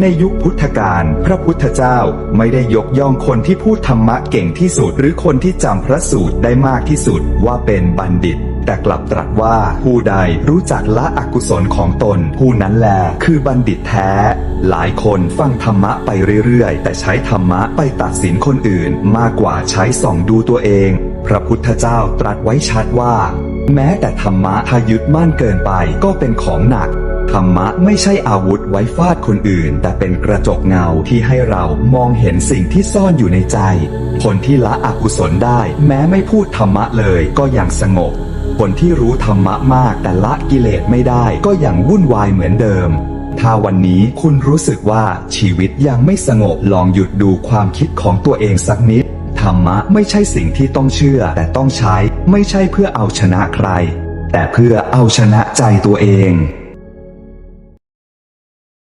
ในยุคพุทธกาลพระพุทธเจ้าไม่ได้ยกย่องคนที่พูดธรรมะเก่งที่สุด หรือคนที่จำพระสูตรได้มากที่สุดว่าเป็นบัณฑิต แต่กลับตรัสว่าผู้ใดรู้จักละอกุศลของตน ผู้นั้นแลคือบัณฑิตแท้ หลายคนฟังธรรมะไปเรื่อยๆ แต่ใช้ธรรมะไปตัดสินคนอื่น มากกว่าใช้ส่องดูตัวเอง พระพุทธเจ้าตรัสไว้ชัดว่า แม้แต่ธรรมะถ้ายึดมั่นเกินไปก็เป็นของหนัก ธรรมะไม่ใช่อาวุธไว้ฟาดคนอื่น แต่เป็นกระจกเงาที่ให้เรามองเห็นสิ่งที่ซ่อนอยู่ในใจ คนที่ละอกุศลได้ แม้ไม่พูดธรรมะเลยก็ยังสงบ คนที่รู้ธรรมะมากแต่ละกิเลสไม่ได้ก็ยังวุ่นวายเหมือนเดิมถ้าวันนี้คุณรู้สึกว่าชีวิตยังไม่สงบลองหยุดดูความคิดของตัวเองสักนิด ธรรมะไม่ใช่สิ่งที่ต้องเชื่อแต่ต้องใช้ ไม่ใช่เพื่อเอาชนะใคร แต่เพื่อเอาชนะใจตัวเอง